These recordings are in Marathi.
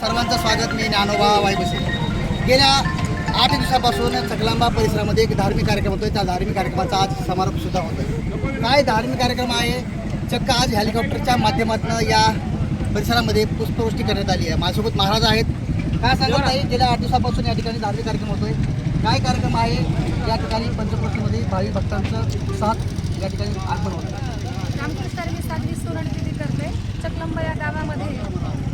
सर्वांचं स्वागत. मी ज्ञानोबा वाईबसे. गेल्या आठ दिवसापासून चकलांबा परिसरामध्ये एक धार्मिक कार्यक्रम होतोय. त्या धार्मिक कार्यक्रमाचा आज समारोप सुद्धा होतोय. काय धार्मिक कार्यक्रम आहे? चक्क आज हेलिकॉप्टरच्या माध्यमातून या परिसरामध्ये पुष्पवृष्टी करण्यात आली आहे. माझ्यासोबत महाराज आहेत. काय सांगत आहे गेल्या आठ दिवसापासून या ठिकाणी धार्मिक कार्यक्रम होतोय. काय कार्यक्रम आहे? या ठिकाणी पंचक्रोशीमध्ये भावी भक्तांचं साथ या ठिकाणी आगमन होतं रामकृष्ण मी साध्वी सुरणगिरी करते. चकलंबा या गावामध्ये.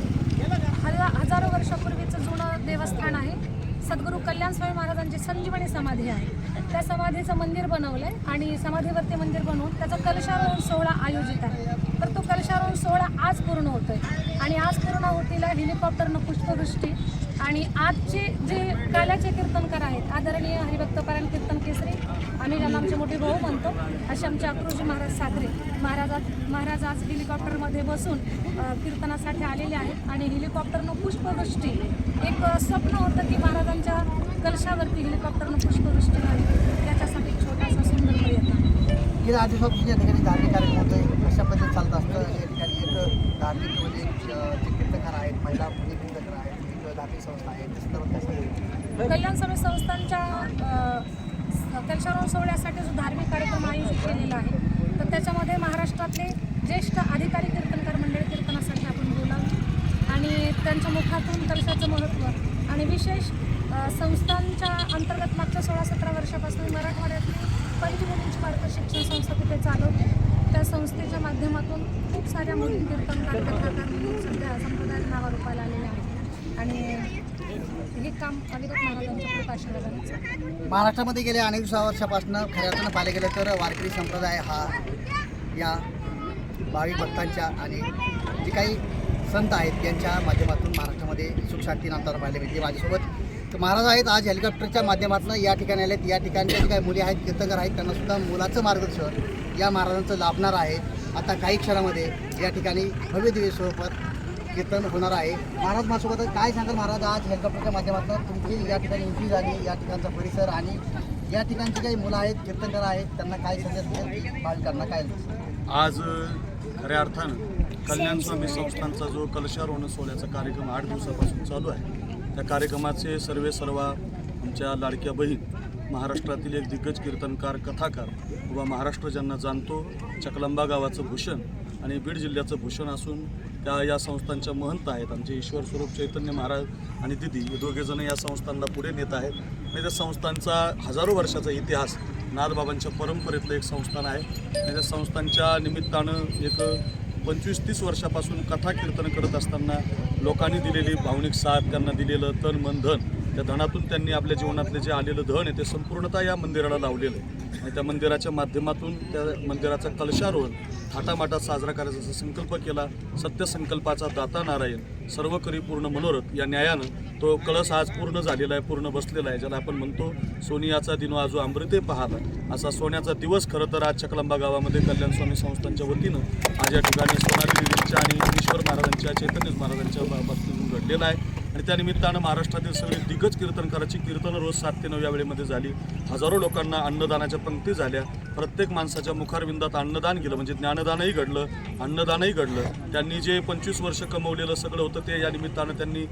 हजा हजारो वर्षापूर्वीचं जुनं देवस्थान आहे. सद्गुरू कल्याण स्वामी महाराजांची संजीवनी समाधी आहे. त्या समाधीचं मंदिर बनवलं आहे आणि समाधीवरती मंदिर बनवून त्याचा कलशारोहण सोहळा आयोजित आहे. तर तो कलशारोहण सोहळा आज पूर्ण होतोय. आणि आज पूर्ण होतीला हेलिकॉप्टरनं पुष्पवृष्टी आणि आजचे जे काल्याचे कीर्तनकार आहेत आदरणीय हरिभक्तपरायण कीर्तन आमचे मोठे भाऊ म्हणतो असे आमचे अक्रोजी महाराज सागरे महाराज महाराज आज हेलिकॉप्टरमध्ये बसून कीर्तनासाठी आलेले आहेत आणि हेलिकॉप्टरनं पुष्पवृष्टी. एक स्वप्न होतं की महाराजांच्या कलशावरती हेलिकॉप्टरनं पुष्पवृष्टी व्हावी त्याच्यासाठी छोटासा सुंदर गेल्या आठ दिवसापासून या ठिकाणी धार्मिक कार्यक्रम होतोय कशा पद्धतीने चालत असतं. या ठिकाणी एक धार्मिक म्हणजे जे कीर्तनकार आहेत महिला म्हणजे कीर्तनकार आहेत धार्मिक संस्था आहे त्या संदर्भात? कल्याण स्वामी संस्थांच्या अ, स- सोहळ्यासाठी जो धार्मिक कार्यक्रम आयोजित केलेला आहे तर त्याच्यामध्ये महाराष्ट्रातले ज्येष्ठ अधिकारी कीर्तनकार मंडळी कीर्तनासाठी आपण बोलावले. आणि त्यांच्या मुखातून कलशाचं महत्त्व आणि विशेष संस्थांच्या अंतर्गत मागच्या सोळा सतरा वर्षापासून मराठवाड्यातली पहिली मुलींची बालक शिक्षण संस्था तिथे चालवते. त्या संस्थेच्या माध्यमातून खूप साऱ्या मुली कीर्तनकार कथाकार म्हणून सध्या संप्रदाय नावारूपाला आलेल्या आहेत. आणि हे काम अविरत महाराजांच्या महाराष्ट्रामध्ये गेल्या अनेक दिवसा वर्षापासून खऱ्या अर्थानं पाहिलं गेलं तर वारकरी संप्रदाय हा या भाविक भक्तांच्या आणि जे काही संत आहेत यांच्या माध्यमातून महाराष्ट्रामध्ये सुखशांती शांती पाहिले मिळते माझ्यासोबत. तर महाराज आहेत आज हेलिकॉप्टरच्या माध्यमातून या ठिकाणी आलेत. या ठिकाणच्या जे काही मुली आहेत कीर्तनकार आहेत त्यांनासुद्धा मुलाचं मार्गदर्शन या महाराजांचं लाभणार आहे. आता काही क्षणामध्ये या ठिकाणी भव्य दिव्य स्वरूपात कीर्तन होणार आहे. महाराज माझ्यासोबत काय सांगाल महाराज? आज हेलिकॉप्टरच्या माध्यमातून तुमची या ठिकाणी एंट्री झाली या ठिकाणचा परिसर आणि या ठिकाणची काही मुलं आहेत कीर्तनकार आहेत त्यांना काय संदेश भाविकांना काय आज खऱ्या अर्थानं कल्याण स्वामी संस्थांचा जो कलशारोहण सोहळ्याचा कार्यक्रम आठ दिवसापासून चालू आहे. त्या कार्यक्रमाचे सर्वे सर्वा आमच्या लाडक्या बहीण महाराष्ट्रातील एक दिग्गज कीर्तनकार कथाकार व महाराष्ट्र ज्यांना जाणतो चकलंबा गावाचं भूषण आणि बीड जिल्ह्याचं भूषण असून त्या या संस्थांच्या महंत आहेत. आमचे ईश्वर स्वरूप चैतन्य महाराज आणि दिदी हे दोघेजण या संस्थांना पुढे नेत आहेत. आणि त्या संस्थांचा हजारो वर्षाचा इतिहास नाथबाबांच्या परंपरेतलं एक संस्थान आहे. आणि त्या संस्थांच्या निमित्तानं एक पंचवीस तीस वर्षापासून कथा कीर्तन करत असताना लोकांनी दिलेली भावनिक साथ त्यांना दिलेलं तन मन धन त्या धनातून त्यांनी आपल्या जीवनातले जे आलेलं धन आहे ते संपूर्णतः या मंदिराला लावलेलं आहे. आणि त्या मंदिराच्या माध्यमातून त्या मंदिराचा कलशारोहण थाटामाटात साजरा करायचा संकल्प केला. सत्यसंकल्पाचा दाता नारायण सर्व करी पूर्ण मनोरथ या न्यायानं तो कळस आज पूर्ण झालेला आहे पूर्ण बसलेला आहे ज्याला आपण म्हणतो सोनियाचा दिनो आजो अमृते पाहाला असा सोन्याचा दिवस खरं तर आज चकलंबा गावामध्ये कल्याण स्वामी संस्थांच्या वतीनं आज या ठिकाणी सोनाली देवींच्या आणि ईश्वर महाराजांच्या चैतन्य महाराजांच्या बाबतीतून घडलेला आहे. आणि त्या निमित्तानं महाराष्ट्रातील सगळे दिग्गज कीर्तनकाराची कीर्तनं रोज सात ते नऊ या वेळेमध्ये झाली. हजारो लोकांना अन्नदानाच्या पंक्ती झाल्या. प्रत्येक माणसाच्या मुखारविंदात अन्नदान गेलं. म्हणजे ज्ञानदानही घडलं अन्नदानही घडलं. त्यांनी जे पंचवीस वर्ष कमवलेलं सगळं होतं ते या निमित्तानं त्यांनी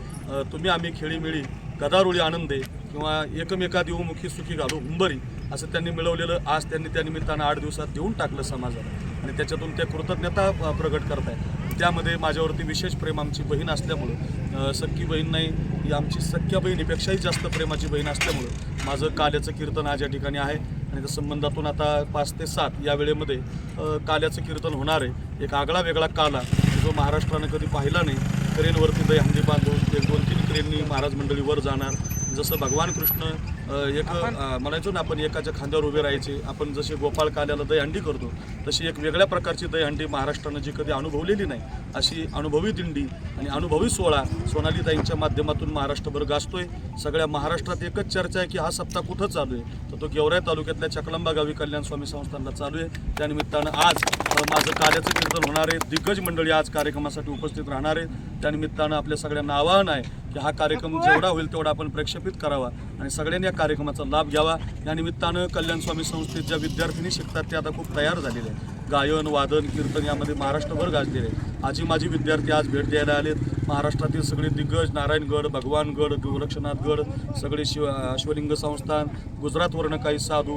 तुम्ही आम्ही खेळीमिळी गदारोळी आनंदे किंवा एकमेका देऊमुखी सुखी घालू हुंबरी असं त्यांनी मिळवलेलं आज त्यांनी त्या निमित्तानं आठ दिवसात देऊन टाकलं समाजाला. आणि त्याच्यातून ते कृतज्ञता अ, प्रगट करतायत. त्यामध्ये माझ्यावरती विशेष प्रेम आमची बहीण असल्यामुळं सख्खी बहीण नाही ही आमची सख्ख्या बहिणीपेक्षाही जास्त प्रेमाची बहीण असल्यामुळं माझं काल्याचं कीर्तन आज या ठिकाणी आहे. आणि त्या संबंधातून आता पाच ते सात या वेळेमध्ये काल्याचं कीर्तन होणार आहे. एक आगळा वेगळा काला जो महाराष्ट्रानं कधी पाहिला नाही क्रेनवरती दहीहंडी बांधून एक दोन तीन क्रेननी महाराज मंडळी वर जाणार. जसं भगवान कृष्ण एक म्हणायचो ना आपण एकाच्या खांद्यावर उभे राहायचे. आपण जसे गोपाळ काल्याला दहीहंडी करतो तशी एक वेगळ्या प्रकारची दहीहंडी महाराष्ट्रानं जी कधी अनुभवलेली नाही अशी अनुभवी दिंडी आणि अनुभवी सोहळा सोनालीताईंच्या माध्यमातून महाराष्ट्रभर गाजतोय. सगळ्या महाराष्ट्रात एकच चर्चा आहे की हा सप्ताह कुठं चालू आहे? तर तो गेवराई तालुक्यातल्या चकलंबा गावी कल्याण स्वामी संस्थानला चालू आहे. त्यानिमित्तानं आज माझं कार्याचं कीर्तन होणार आहे. दिग्गज मंडळी आज कार्यक्रमासाठी उपस्थित राहणार आहेत. त्यानिमित्तानं आपल्या सगळ्यांना आवाहन आहे की हा कार्यक्रम जेवढा होईल तेवढा आपण प्रेक्षेपित करावा आणि सगळ्यांनी कार्यक्रमाचा लाभ घ्यावा. या निमित्तानं कल्याण स्वामी संस्थेत ज्या विद्यार्थिनी शिकतात ते आता खूप तयार झालेले आहेत. गायन वादन कीर्तन यामध्ये महाराष्ट्रभर गाजलेले आहे आजी माझी विद्यार्थी आज भेट द्यायला आलेत. महाराष्ट्रातील सगळे दिग्गज नारायणगड भगवानगड गोरक्षनाथगड सगळे शिव अश्वलिंग संस्थान गुजरातवरनं काही साधू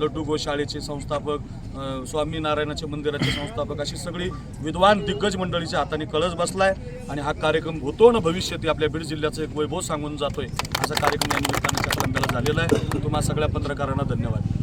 लड्डू गोशाळेचे संस्थापक स्वामी नारायणाचे मंदिराचे संस्थापक अशी सगळी विद्वान दिग्गज मंडळीच्या हाताने कळस बसलाय आणि हा कार्यक्रम होतो ना भविष्यात आपल्या बीड जिल्ह्याचं एक वैभव सांगून जातोय. असा कार्यक्रम या निमित्ताने झालेला आहे. तुम्हा सगळ्या पत्रकारांना धन्यवाद.